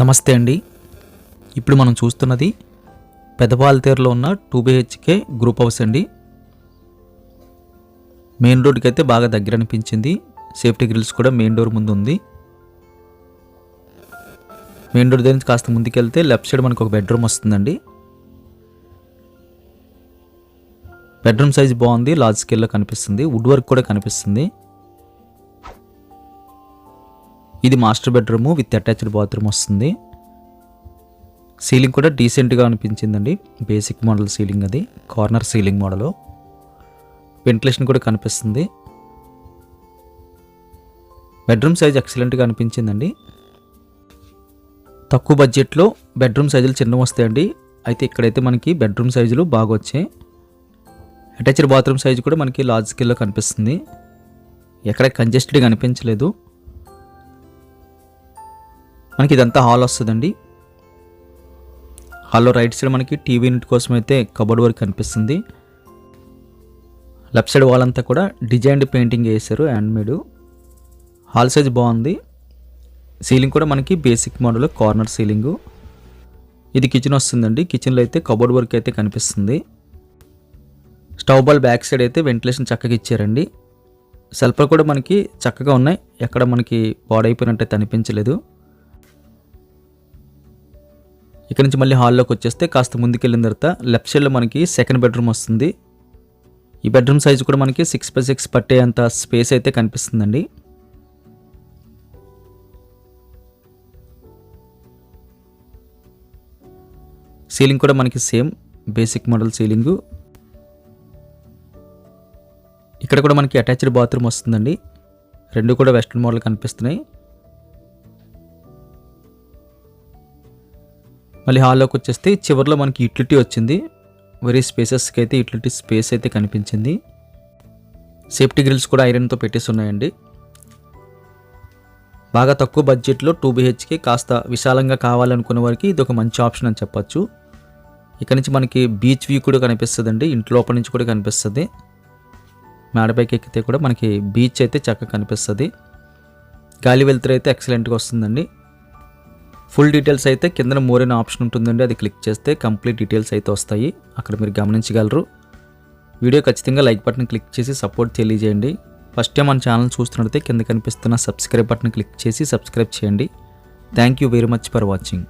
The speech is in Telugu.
నమస్తే అండి. ఇప్పుడు మనం చూస్తున్నది పెదపాలతేరులో ఉన్న టూ బిహెచ్కే గ్రూప్ హౌస్ అండి. మెయిన్ రోడ్కి అయితే బాగా దగ్గర అనిపించింది సేఫ్టీ గ్రిల్స్ కూడా మెయిన్ డోర్ ముందు ఉంది మెయిన్ డోర్ దగ్గర నుంచి కాస్త ముందుకెళ్తే లెఫ్ట్ సైడ్ మనకు ఒక బెడ్రూమ్ వస్తుందండి. బెడ్రూమ్ సైజ్ బాగుంది లార్జ్ స్కేల్లో కనిపిస్తుంది వుడ్ వర్క్ కూడా కనిపిస్తుంది. ఇది master bedroom with attached bathroom వస్తుంది. సీలింగ్ కూడా డీసెంట్గా అనిపించిందండి. బేసిక్ మోడల్ సీలింగ్ అది కార్నర్ సీలింగ్ మోడలు. వెంటిలేషన్ కూడా కనిపిస్తుంది. బెడ్రూమ్ సైజ్ ఎక్సలెంట్గా అనిపించిందండి. తక్కువ బడ్జెట్లో బెడ్రూమ్ సైజులు చిన్న వస్తాయండి. అయితే ఇక్కడైతే మనకి బెడ్రూమ్ సైజులు బాగా వచ్చాయి. అటాచ్డ్ బాత్రూమ్ సైజు కూడా మనకి లార్జ్ స్కేల్లో కనిపిస్తుంది. ఎక్కడ కంజెస్టెడ్గా అనిపించలేదు. మనకి ఇదంతా హాల్ వస్తుందండి. హాల్లో రైట్ సైడ్ మనకి టీవీ యూనిట్ కోసం అయితే కబోర్డ్ వర్క్ కనిపిస్తుంది. లెఫ్ట్ సైడ్ వాల్ అంతా కూడా డిజైన్డ్ పెయింటింగ్ వేశారు హ్యాండ్మేడ్. హాల్ సైజ్ బాగుంది. సీలింగ్ కూడా మనకి బేసిక్ మోడల్ కార్నర్ సీలింగు. ఇది కిచెన్ వస్తుందండి. కిచెన్లో అయితే కబోర్డ్ వర్క్ అయితే కనిపిస్తుంది. స్టవ్ బాల్ బ్యాక్ సైడ్ అయితే వెంటిలేషన్ చక్కగా ఇచ్చారండి. సెల్ఫర్ కూడా మనకి చక్కగా ఉన్నాయి. ఎక్కడ మనకి పాడైపోయినట్టయితే అనిపించలేదు. ఇక్కడ నుంచి మళ్ళీ హాల్లోకి వచ్చేస్తే కాస్త ముందుకెళ్ళిన తర్వాత లెఫ్ట్ సైడ్లో మనకి సెకండ్ బెడ్రూమ్ వస్తుంది. ఈ బెడ్రూమ్ సైజ్ కూడా మనకి సిక్స్ బై సిక్స్ పట్టేంత స్పేస్ అయితే కనిపిస్తుందండి. సీలింగ్ కూడా మనకి సేమ్ బేసిక్ మోడల్ సీలింగు. ఇక్కడ కూడా మనకి అటాచ్డ్ బాత్రూమ్ వస్తుందండి. రెండు కూడా వెస్ట్రన్ మోడల్ కనిపిస్తున్నాయి. మళ్ళీ హాల్లోకి వచ్చేస్తే చివరిలో మనకి యూటిలిటీ వచ్చింది. వెరీ స్పేసెస్కి అయితే యూటిలిటీ స్పేస్ అయితే కనిపించింది. సేఫ్టీ గ్రిల్స్ కూడా ఐరన్తో పెట్టేసి ఉన్నాయండి. బాగా తక్కువ బడ్జెట్లో టూ బీహెచ్కే కాస్త విశాలంగా కావాలనుకునే వారికి ఇది ఒక మంచి ఆప్షన్ అని చెప్పచ్చు. ఇక్కడ నుంచి మనకి బీచ్ వ్యూ కూడా కనిపిస్తుందండి. ఇంటి లోపల నుంచి కూడా కనిపిస్తుంది. మేడపైకి ఎక్కితే కూడా మనకి బీచ్ అయితే చక్కగా కనిపిస్తుంది. గాలి వెళ్తురు అయితే ఎక్సలెంట్గా వస్తుందండి. ఫుల్ డీటెయిల్స్ అయితే కింద మోర్ అనే ఆప్షన్ ఉంటుందండి. అది క్లిక్ చేస్తే కంప్లీట్ డీటెయిల్స్ అయితే వస్తాయి. అక్కడ మీరు గమనించగలరు. వీడియో ఖచ్చితంగా లైక్ బటన్ క్లిక్ చేసి సపోర్ట్ తెలియజేయండి. ఫస్ట్ టైం మన ఛానల్ చూస్తున్నట్లయితే కింద కనిపిస్తున్న సబ్స్క్రైబ్ బటన్ క్లిక్ చేసి సబ్స్క్రైబ్ చేయండి. Thank you very much for watching